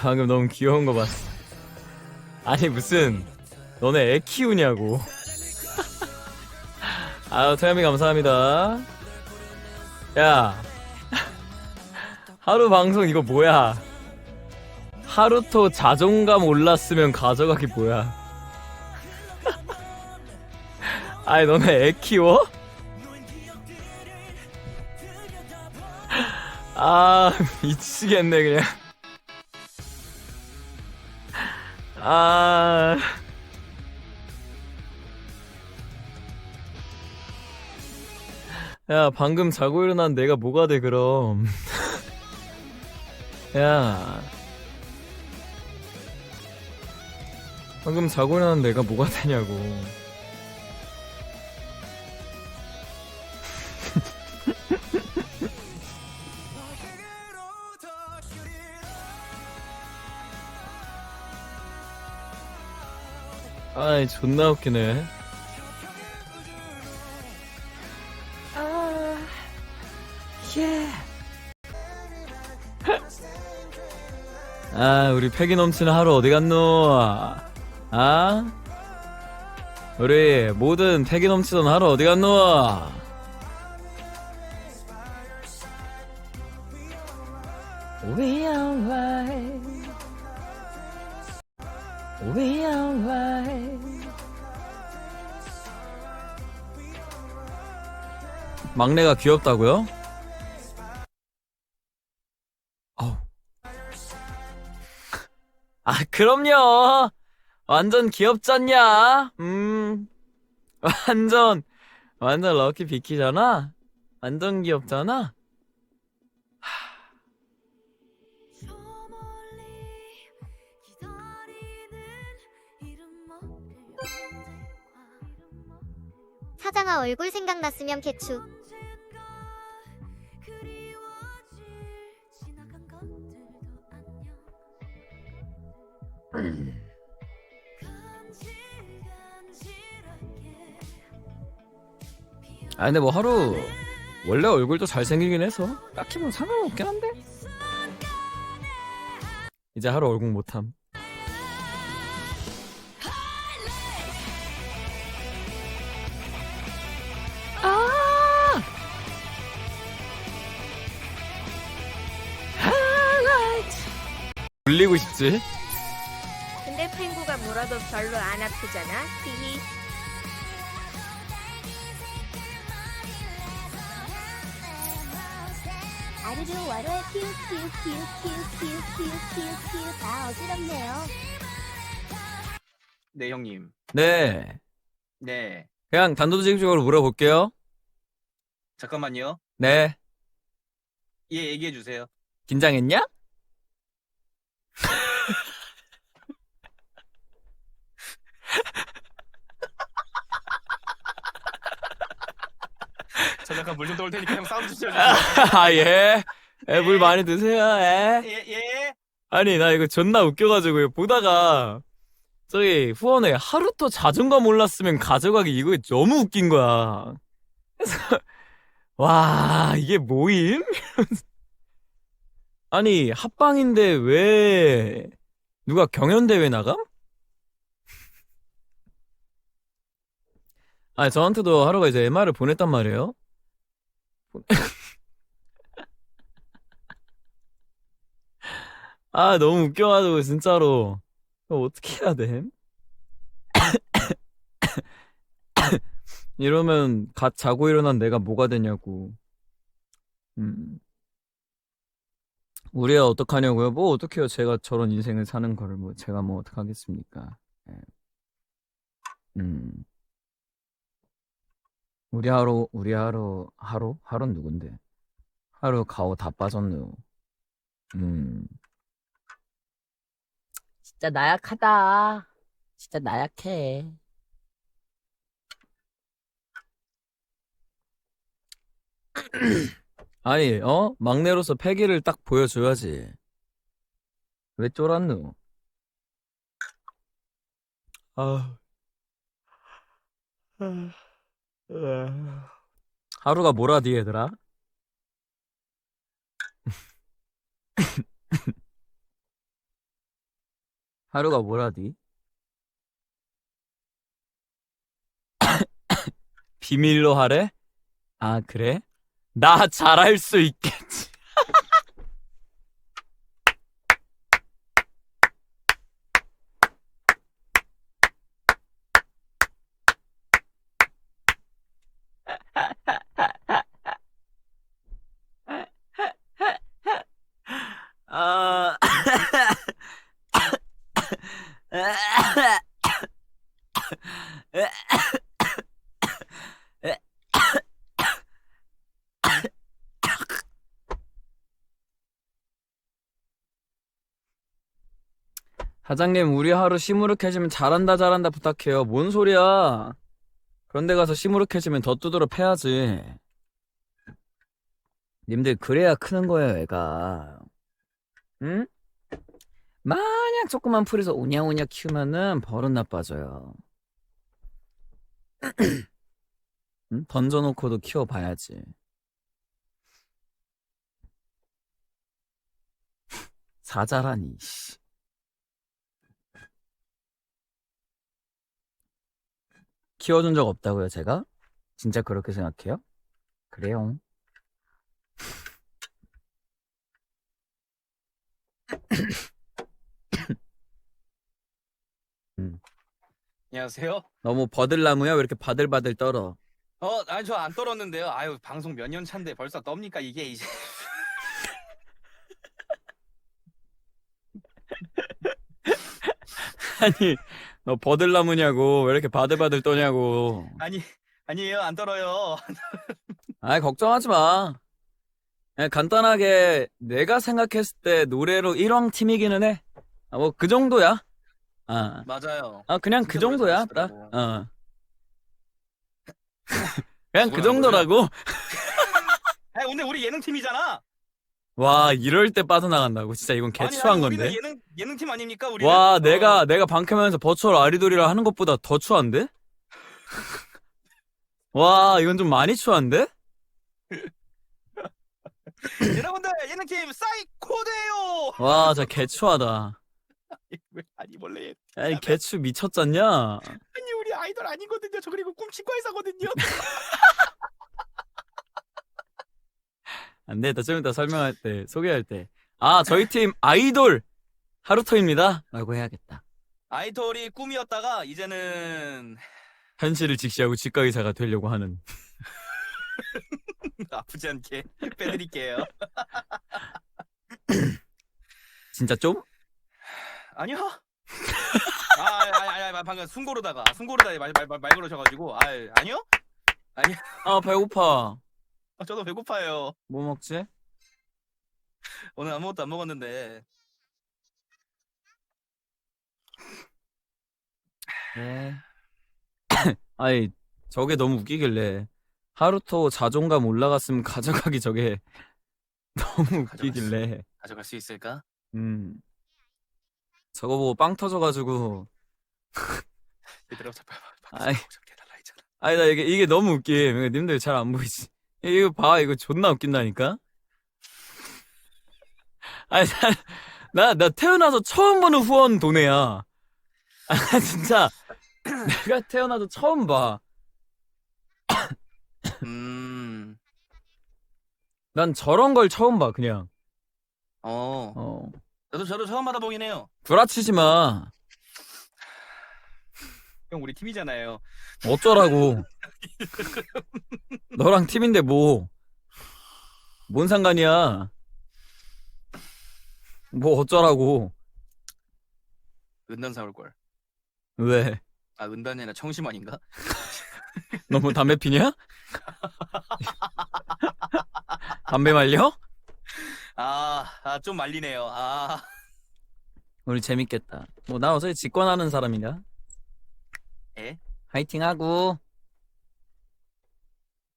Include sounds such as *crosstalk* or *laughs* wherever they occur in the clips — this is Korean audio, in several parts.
방금 너무 귀여운 거 봤어. 아니 무슨 너네 애 키우냐고. *laughs* 아유 태연이 감사합니다. 야 *laughs* 하루 방송 이거 뭐야? 하루토 자존감 올랐으면 가져가기 뭐야? *laughs* 아니 너네 애 키워? 아 미치겠네 그냥. 아. 야, 방금 자고 일어난 내가 뭐가 돼, 그럼. *laughs* 야. 방금 자고 일어난 내가 뭐가 되냐고. 아이, 존나 웃기네. 아, 예. 아, 우리 패기 넘치는 하루 어디 갔노? 아? 우리 모든 패기 넘치던 하루 어디 갔노? We alright. We alright. 막내가 귀엽다고요? 어우. 아, 그럼요. 완전 귀엽잖냐? 음. 완전, 완전 럭키 비키잖아? 완전 귀엽잖아? 사장아 얼굴 생각났으면 개추. 아, 근데 뭐 하루, 원래 얼굴도 잘생기긴 해서, 딱히 뭐 상관없긴 한데? 이제 하루 얼굴 못함. 울리고 싶지? 근데 펭구가 물어도 별로 안 아프잖아. 히히. 아르르 와르 키우 키우 키우 키우 키우 키우 키우 키우 다 어지럽네요. 네, 형님. 네. 네. 그냥 단도직입적으로 물어볼게요. 잠깐만요. 네. 예, 얘기해 주세요. 긴장했냐? *laughs* 저 잠깐 물 좀 떠올 테니까 형 사운드 좀 *laughs* 아, 예. 예, 물 많이 드세요, 예. 예, 예. 아니, 나 이거 존나 웃겨가지고, 보다가, 저기, 후원에 하루토 자존감 올랐으면 가져가기 이거 너무 웃긴 거야. 그래서, *laughs* 와, 이게 뭐임? 이러면서. 아니, 합방인데 왜, 누가 경연대회 나감? 아니, 저한테도 하루가 이제 MR을 보냈단 말이에요. 아, 너무 웃겨가지고, 진짜로. 어떻게 해야 돼? 이러면, 갓 자고 일어난 내가 뭐가 되냐고. 음. 우리 애 어떡하냐고요? 뭐, 어떡해요? 제가 저런 인생을 사는 거를 뭐, 제가 뭐, 어떡하겠습니까? 예. 음. 우리 하루, 우리 하루, 하루? 하루는 누군데? 하루 가오 다 빠졌네요. 음. 진짜 나약하다. 진짜 나약해. *clears throat* 아니, 어? 막내로서 패기를 딱 보여줘야지. 왜 쫄았누? 아. 하루가 뭐라 디 얘들아? *laughs* 하루가 뭐라디? *coughs* 비밀로 하래? 아, 그래? 나 잘할 수 있겠지. 아, *laughs* 사장님, 우리 하루 시무룩해지면 잘한다, 잘한다 부탁해요. 뭔 소리야? 그런데 가서 시무룩해지면 더 두드러 패야지. 님들, 그래야 크는 거예요, 애가. 응? 마냥 조그만 풀에서 오냐오냐 키우면은 버릇 나빠져요. *clears throat* 응? 던져놓고도 키워봐야지. *laughs* 사자라니, 씨. 키워준 적 없다고요, 제가? 진짜 그렇게 생각해요? 그래요. *coughs* 안녕하세요. 너무 버들나무야? 왜 이렇게 바들바들 떨어? 어, 아니 저 안 떨었는데요. 아유 방송 몇 년 차인데 벌써 떱니까 이게 이제. *laughs* 아니, 너 버들나무냐고, 왜 이렇게 바들바들 떠냐고. 아니 아니에요 안 떨어요. *laughs* 아이, 걱정하지 마. 그냥 간단하게 내가 생각했을 때 노래로 1왕 팀이기는 해. 아, 뭐, 그 정도야. 아, 맞아요. 아 그냥 그 진짜 노래 정도야, 딱. 잘하시더라고. 어. 그냥 그 정도라고? *laughs* 아 오늘 우리 예능 팀이잖아. 와, 이럴 때 빠져나간다고. 진짜 이건 개추한 건데. 우리는 예능 예능 팀 아닙니까 우리? 와, 내가, 내가 방캠하면서 버추얼 아리돌이라 하는 것보다 더 추한데? *laughs* 와, 이건 좀 많이 추한데? *laughs* 여러분들 예능 팀 사이코드예요. 와, 진짜 개추하다. 왜 아니 원래 아니, 개추 미쳤잖냐? 아니 우리 아이돌 아니거든요. 저 그리고 꿈 치과 의사거든요. *laughs* 안 되겠다. 좀 이따 설명할 때, 소개할 때. 아, 저희 팀 아이돌 하루토입니다. 라고 해야겠다. 아이돌이 꿈이었다가 이제는 현실을 직시하고 직가의사가 되려고 하는. *laughs* 아프지 않게 빼드릴게요. *laughs* 진짜 좀? 아니요. 아, 아니, 아니, 아니, 방금 숨 고르다가 숨 고르다가 말, 말, 걸으셔가지고, 아, 아니요? 아, 배고파. 아, *laughs* 저도 배고파요. 뭐 먹지? 오늘 아무것도 안 먹었는데. 네. *coughs* 아니, 저게 너무 웃기길래. 하루토 자존감 올라갔으면 가져가기 저게 *laughs* 너무 웃기길래. 가져갈 수 있을까? 음. 저거 보고 빵 터져가지고. 얘들아, 저 빨리 아이. 해달라 했잖아. 아니, 나 이게, 이게 너무 웃김. 님들 잘 안 보이지? 이거 봐, 이거 존나 웃긴다니까? *laughs* 아니, 나, 나, 나 태어나서 처음 보는 후원 도네야. 아, 진짜. 내가 태어나서 처음 봐. *coughs* 음, 난 저런 걸 처음 봐, 그냥. 어. 어. 저도, 저도 처음 받아보긴 해요. 구라치지 마. 형, 우리 팀이잖아요. 어쩌라고. *laughs* 너랑 팀인데 뭐. 뭔 상관이야. 뭐 어쩌라고. 은단 사올 걸. 왜? 아, 은단이 아니라 청심환인가? 너 뭐 담배 피냐? *laughs* 담배 말려? 아, 아, 좀 말리네요. 아, 우리 재밌겠다. 뭐 나 어차피 직관하는 사람이냐? 에? 화이팅 하고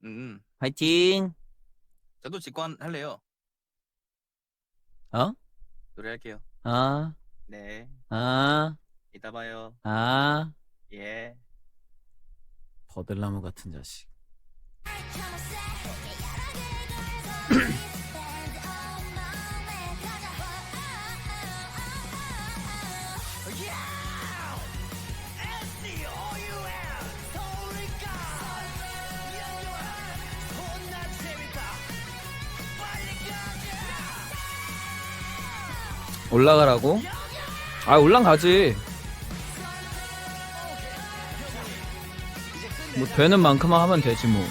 음, 화이팅. 저도 직관 할래요. 어? 노래할게요. 아, 네, 아, 이따 봐요. 아. 예. 버들나무 같은 자식. 올라가라고? 아 올라가지. 뭐 되는 만큼만 하면 되지 뭐